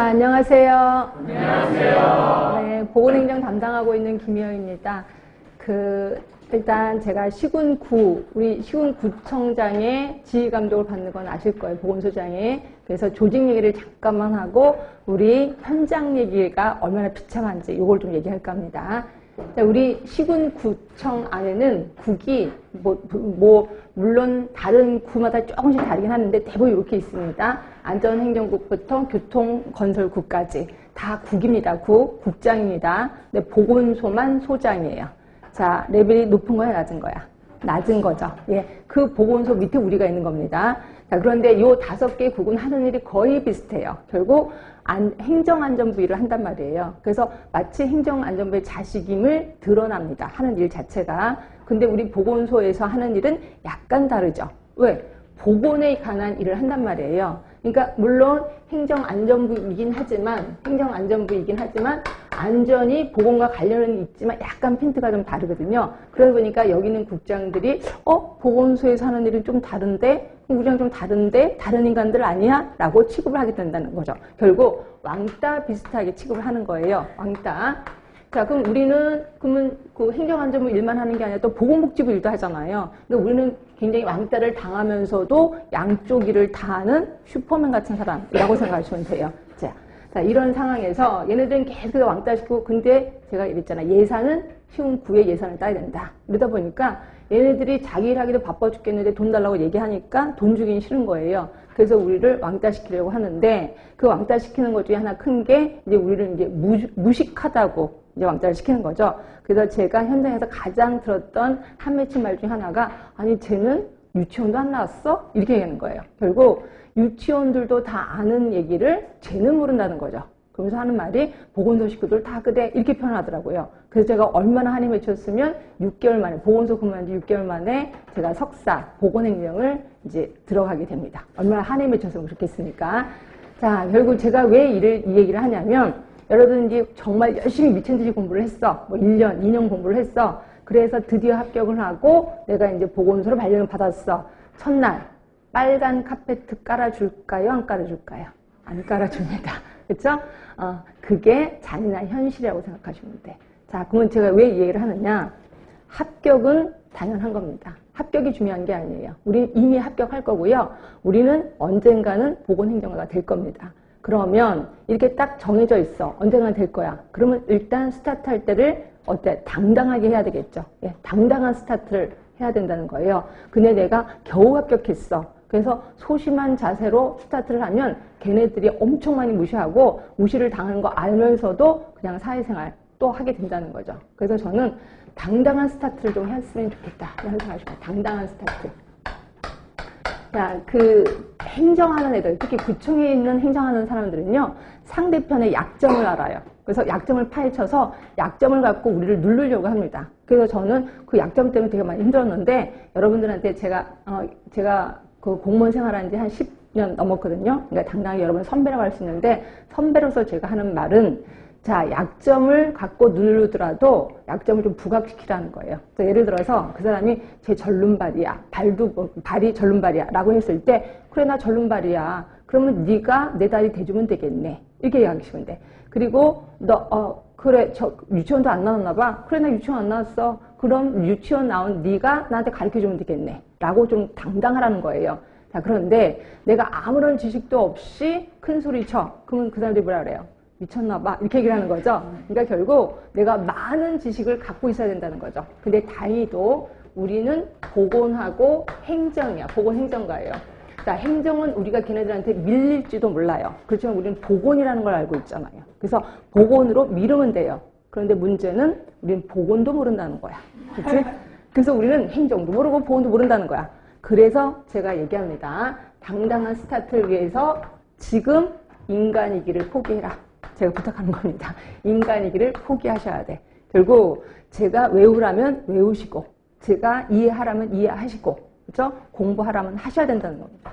안녕하세요. 안녕하세요. 네, 보건행정 담당하고 있는 김희영입니다. 그 일단 제가 시군구 우리 시군구청장의 지휘 감독을 받는 건 아실 거예요. 보건소장에. 그래서 조직 얘기를 잠깐만 하고 우리 현장 얘기가 얼마나 비참한지 이걸 좀 얘기할까 합니다. 자, 우리 시군구청 안에는 국이 뭐, 뭐 물론 다른 구마다 조금씩 다르긴 하는데 대부분 이렇게 있습니다. 안전행정국부터 교통건설국까지 다 국입니다. 국, 국장입니다. 근데 보건소만 소장이에요. 자, 레벨이 높은 거야, 낮은 거야? 낮은 거죠. 예, 그 보건소 밑에 우리가 있는 겁니다. 자, 그런데 요 다섯 개 국은 하는 일이 거의 비슷해요. 결국 안, 행정안전부 일을 한단 말이에요. 그래서 마치 행정안전부의 자식임을 드러납니다. 하는 일 자체가. 근데 우리 보건소에서 하는 일은 약간 다르죠. 왜? 보건에 관한 일을 한단 말이에요. 그러니까 물론 행정안전부이긴 하지만 행정안전부이긴 하지만 안전이 보건과 관련은 있지만 약간 핀트가 좀 다르거든요. 그러다 보니까 여기는 국장들이 어 보건소에서 하는 일은 좀 다른데 우리랑 좀 다른데 다른 인간들 아니야? 라고 취급을 하게 된다는 거죠. 결국 왕따 비슷하게 취급을 하는 거예요. 왕따. 자, 그럼 우리는 그러면 그 행정안전부 일만 하는 게 아니라 또 보건복지부 일도 하잖아요. 근데 우리는 굉장히 왕따를 당하면서도 양쪽 일을 다 하는 슈퍼맨 같은 사람이라고 생각하시면 돼요. 자, 자 이런 상황에서 얘네들은 계속 왕따 시키고 근데 제가 이랬잖아 예산은 쉬운 구의 예산을 따야 된다. 그러다 보니까 얘네들이 자기 일 하기도 바빠 죽겠는데 돈 달라고 얘기하니까 돈 주긴 싫은 거예요. 그래서 우리를 왕따 시키려고 하는데 그 왕따 시키는 것 중에 하나 큰 게 이제 우리를 이제 무 식하다고 이제 왕따를 시키는 거죠. 그래서 제가 현장에서 가장 들었던 한 맺힌 말 중에 하나가 아니 쟤는 유치원도 안 나왔어? 이렇게 얘기하는 거예요. 결국 유치원들도 다 아는 얘기를 쟤는 모른다는 거죠. 그러면서 하는 말이 보건소 식구들 다 그대 이렇게 표현하더라고요. 그래서 제가 얼마나 한이 맺혔으면 6개월 만에 보건소 근무한 지 6개월 만에 제가 석사 보건행정을 이제 들어가게 됩니다. 얼마나 한이 맺혔으면 좋겠습니까? 자 결국 제가 왜 이를, 이 얘기를 하냐면 여러분들이 정말 열심히 미친 듯이 공부를 했어. 뭐 1년, 2년 공부를 했어. 그래서 드디어 합격을 하고 내가 이제 보건소로 발령을 받았어. 첫날 빨간 카페트 깔아줄까요? 안 깔아줄까요? 안 깔아줍니다. 그렇죠? 어, 그게 잔인한 현실이라고 생각하시면 돼. 자, 그러면 제가 왜이 얘기를 하느냐? 합격은 당연한 겁니다. 합격이 중요한 게 아니에요. 우리 이미 합격할 거고요. 우리는 언젠가는 보건행정가가 될 겁니다. 그러면 이렇게 딱 정해져 있어. 언젠가 될 거야. 그러면 일단 스타트 할 때를 어때? 당당하게 해야 되겠죠. 예, 당당한 스타트를 해야 된다는 거예요. 근데 내가 겨우 합격했어. 그래서 소심한 자세로 스타트를 하면 걔네들이 엄청 많이 무시하고 무시를 당하는 거 알면서도 그냥 사회생활 또 하게 된다는 거죠. 그래서 저는 당당한 스타트를 좀 했으면 좋겠다. 이런 생각이 니다 당당한 스타트. 자, 그 행정하는 애들, 특히 구청에 있는 행정하는 사람들은요, 상대편의 약점을 알아요. 그래서 약점을 파헤쳐서 약점을 갖고 우리를 누르려고 합니다. 그래서 저는 그 약점 때문에 되게 많이 힘들었는데 여러분들한테 제가 어, 제가 그 공무원 생활한 지 한 10년 넘었거든요. 그러니까 당당히 여러분 선배라고 할 수 있는데 선배로서 제가 하는 말은 자, 약점을 갖고 누르더라도 약점을 좀 부각시키라는 거예요. 예를 들어서 그 사람이 제 절름발이야. 발도 뭐, 발이 절름발이야. 라고 했을 때 그래 나 절름발이야. 그러면 네가 내 다리 대주면 되겠네. 이렇게 이야기하시면 돼. 그리고 너 어, 그래 저 유치원도 안 나왔나 봐. 그래 나 유치원 안 나왔어. 그럼 유치원 나온 네가 나한테 가르쳐 주면 되겠네. 라고 좀 당당하라는 거예요. 자 그런데 내가 아무런 지식도 없이 큰 소리 쳐. 그러면 그 사람들이 뭐라 그래요? 미쳤나 봐. 이렇게 얘기를 하는 거죠. 그러니까 결국 내가 많은 지식을 갖고 있어야 된다는 거죠. 근데 다행히도 우리는 보건하고 행정이야. 보건 행정가예요. 자, 행정은 우리가 걔네들한테 밀릴지도 몰라요. 그렇지만 우리는 보건이라는 걸 알고 있잖아요. 그래서 보건으로 미루면 돼요. 그런데 문제는 우리는 보건도 모른다는 거야. 그렇지? 그래서 우리는 행정도 모르고 보건도 모른다는 거야. 그래서 제가 얘기합니다. 당당한 스타트를 위해서 지금 인간이기를 포기해라. 제가 부탁하는 겁니다. 인간이기를 포기하셔야 돼. 결국 제가 외우라면 외우시고 제가 이해하라면 이해하시고 그죠? 공부하라면 하셔야 된다는 겁니다.